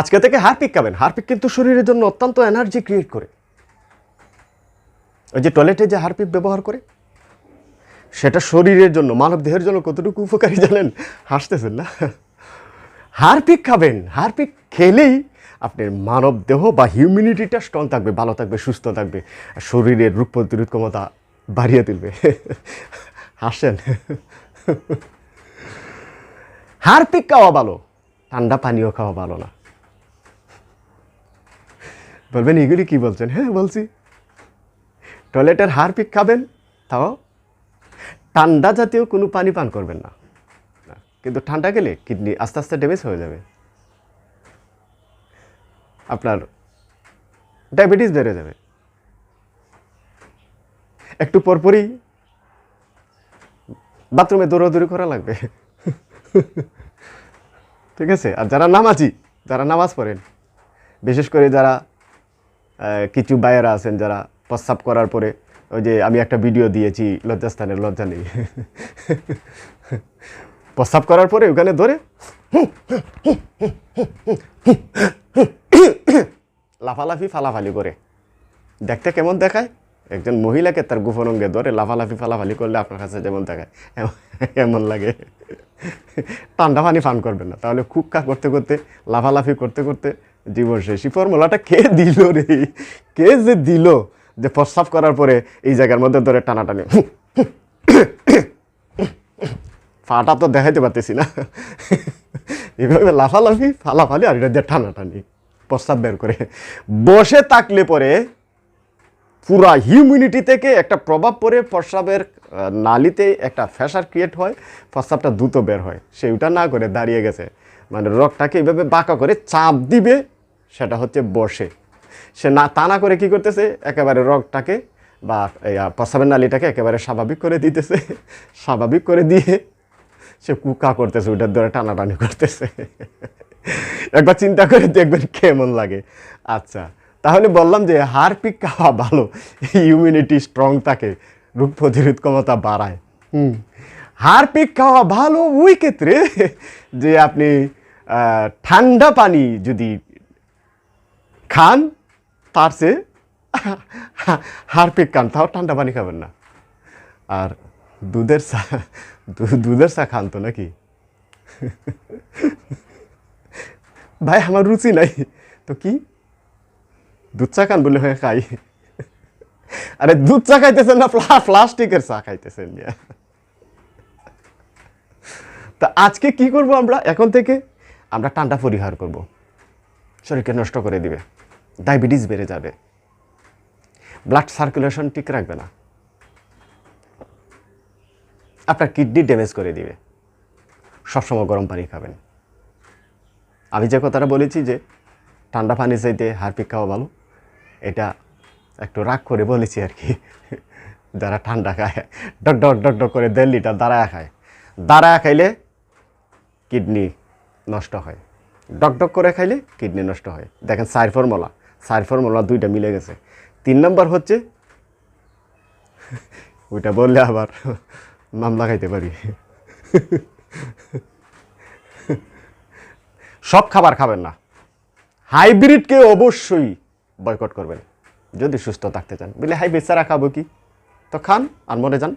আজকে থেকে হারপিক খাবেন। হারপিক কিন্তু শরীরের জন্য অত্যন্ত এনার্জি ক্রিয়েট করে। ওই যে টয়লেটে যে হারপিক ব্যবহার করে, সেটা শরীরের জন্য মানব দেহের জন্য কতটুকু উপকারী জানেন? হাসতেছেন না? হারপিক খাবেন। হারপিক খেলেই আপনার মানব দেহ বা হিউম্যানিটিটা স্ট্রং থাকবে, ভালো থাকবে, সুস্থ থাকবে শরীরের রোগ প্রতিরোধ ক্ষমতা বাড়িয়ে তুলবে। হাসেন? হারপিক খাওয়া ভালো, ঠান্ডা পানীয় খাওয়া ভালো না। বলবেন এগুলি কি বলছেন হ্যাঁ বলছি টয়লেটের হারপিক খাবেন তাও ঠান্ডা জাতীয় কোনো পানি পান করবেন না কিন্তু ঠান্ডা গেলে কিডনি আস্তে আস্তে ড্যামেজ হয়ে যাবে আপনার ডায়াবেটিস বেড়ে যাবে একটু পরপরই বাথরুমে দৌড়াদৌড়ি করা লাগবে ঠিক আছে আর যারা নামাজি যারা নামাজ পড়েন বিশেষ করে যারা কিছু বায়েরা আছেন যারা প্রস্রাব করার পরে ওই যে আমি একটা ভিডিও দিয়েছি, লজ্জাস্থানের লজ্জা নেই। প্রস্রাব করার পরে ওখানে ধরে লাফালাফি, ফালাফালি করে। দেখতে কেমন দেখায়? একজন মহিলাকে তার গোপন অঙ্গে ধরে লাফালাফি, ফালাফালি করলে আপনার কাছে যেমন দেখায় এমন- লাগে। ঠান্ডা পানি পান করবেন না। তাহলে খুক্কা করতে করতে, লাফালাফি করতে করতে জীবন শেষ এই ফর্মুলাটা কে দিল রে? কে যে দিল যে প্রস্রাব করার পরে এই জায়গার মধ্যে ধরে টানাটানি? ফাটা তো দেখাইতে পারতেছি না। এভাবে লাফালাফি, ফালাফালি আর এটা দিয়ে টানাটানি প্রস্রাব বের করে। বসে থাকলে পরে পুরা হিউম্যানিটি থেকে একটা প্রভাব পড়ে, প্রস্রাবের নালিতে একটা ফ্যাসার ক্রিয়েট হয়, প্রস্রাবটা দ্রুত বের হয়। সেইটা না করে দাঁড়িয়ে গেছে। মানে রগটাকে এইভাবে বাঁকা করে চাপ দিবে, সেটা হচ্ছে বসে। সে না, তা না করে কি করতেছে? একেবারে রগটাকে বা প্রস্রাবের নালিটাকে একেবারে স্বাভাবিক করে দিতেছে। স্বাভাবিক করে দিয়ে সে কুকা করতেছে ওইটার ধরে টানাটানি করতেছে। একবার চিন্তা করে দেখবেন কেমন লাগে। আচ্ছা তাহলে বললাম যে হারপিক খাওয়া ভালো ইমিউনিটি স্ট্রং থাকে, রোগ প্রতিরোধ ক্ষমতা বাড়ায়। হুম, হারপিক খাওয়া ভালো ওই ক্ষেত্রে যে আপনি ঠান্ডা পানি যদি খান, তার চেয়ে হারপিক খান, তাও ঠান্ডা পানি খাবেন না। আর দুধের চা দুধের চা খান তো নাকি? ভাই, আমার রুচি নাই। তো কি? দুধ চা খান বলে হয়ে খাই। আরে দুধ চা খাইতেছেন না প্লাস্টিকের চা খাইতেছেন। তা আজকে কি করব আমরা? এখন থেকে আমরা ঠান্ডা পরিহার করব। শরীরকে নষ্ট করে দিবে। ডায়াবেটিস বেড়ে যাবে। ব্লাড সার্কুলেশন ঠিক রাখবে না। আপনার কিডনি ড্যামেজ করে দিবে। সবসময় গরম পানি খাবেন। আমি যে কথাটা বলেছি যে, ঠান্ডা পানি চাইতে হারপিক খাওয়া ভালো। এটা একটু রাগ করে বলেছি আর কি। যারা ঠান্ডা খায়, ডক ডক ডক ডক করে দেড় লিটার দাঁড়ায় খায়। দাঁড়ায় খাইলে কিডনি নষ্ট হয়। ডক ডক করে খাইলে কিডনি নষ্ট হয়। দেখেন সাইর ফর্মুলা সাইর ফর্মুলা দুইটা মিলে গেছে। তিন নম্বর হচ্ছে, ওইটা বললে আবার মামলা খাইতে পারি। সব খাবার খাবেন না। হাইব্রিডকে অবশ্যই বয়কট করবেন। যদি সুস্থ থাকতে চান। বলে, হাই বেচা খাব কি? তো খান আর মরে যান।